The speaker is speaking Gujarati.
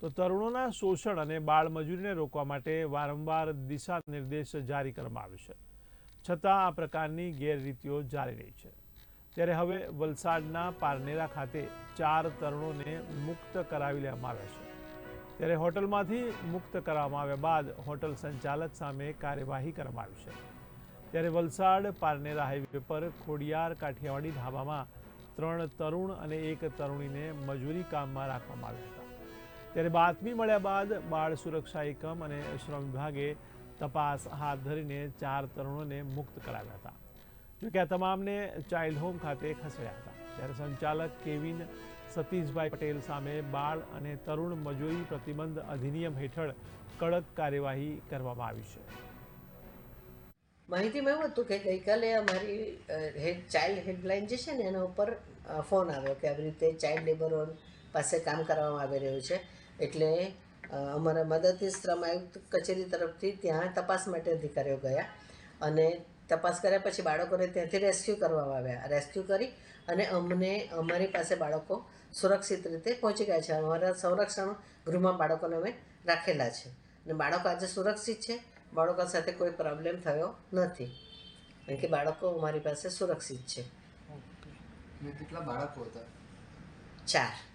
તો તરુણોના શોષણ અને બાળમજૂરીને રોકવા માટે વારંવાર દિશા નિર્દેશ જારી કરવામાં આવ્યો છે. છતાં આ પ્રકારની ગેરરીતિઓ જારી રહી છે. ત્યારે હવે વલસાડના પારનેરા ખાતે ચાર તરુણોને મુક્ત કરાવી લેવામાં આવ્યા છે. ત્યારે હોટલમાંથી મુક્ત કરવામાં આવ્યા બાદ હોટલ સંચાલક સામે કાર્યવાહી કરવામાં આવી છે. ત્યારે વલસાડ પારનેરા હાઈવે પર ખોડિયાર કાઠિયાવાડી ધાબામાં ત્રણ તરુણ અને એક તરુણીને મજૂરી કામમાં રાખવામાં આવ્યા હતા. ત્યારે બાતમી મળ્યા બાદ બાળ સુરક્ષા એકમ અને શ્રમ વિભાગે તપાસ હાથ ધરીને ચાર તરુણોને મુક્ત કરાવ્યા હતા. જોકે આ તમામને ચાઇલ્ડ હોમ ખાતે ખસેડ્યા હતા. ત્યારે સંચાલક કેવિન સતીશભાઈ પટેલ સામે બાળ અને તરુણ મજૂરી પ્રતિબંધ અધિનિયમ હેઠળ કડક કાર્યવાહી કરવામાં આવી છે. માહિતીમાં એવું હતું કે ગઈકાલે અમારી હેડ, ચાઇલ્ડ હેલ્પલાઇન જે છે ને એના ઉપર ફોન આવ્યો કે આવી રીતે ચાઇલ્ડ લેબરો પાસે કામ કરવામાં આવી રહ્યું છે. એટલે અમારા મદદનીશ શ્રમ આયુક્ત કચેરી તરફથી ત્યાં તપાસ માટે અધિકારીઓ ગયા અને તપાસ કર્યા પછી બાળકોને ત્યાંથી રેસ્ક્યુ કરવામાં આવ્યા. રેસ્ક્યુ કરી અને અમને અમારી પાસે બાળકો સુરક્ષિત રીતે પહોંચી ગયા છે. અમારા સંરક્ષણ ગૃહમાં બાળકોને અમે રાખેલા છે. અને બાળકો આજે સુરક્ષિત છે. બાળકો સાથે કોઈ પ્રોબ્લેમ થયો નથી. કારણ કે બાળકો અમારી પાસે સુરક્ષિત છે. કેટલા બાળકો હતા? ચાર.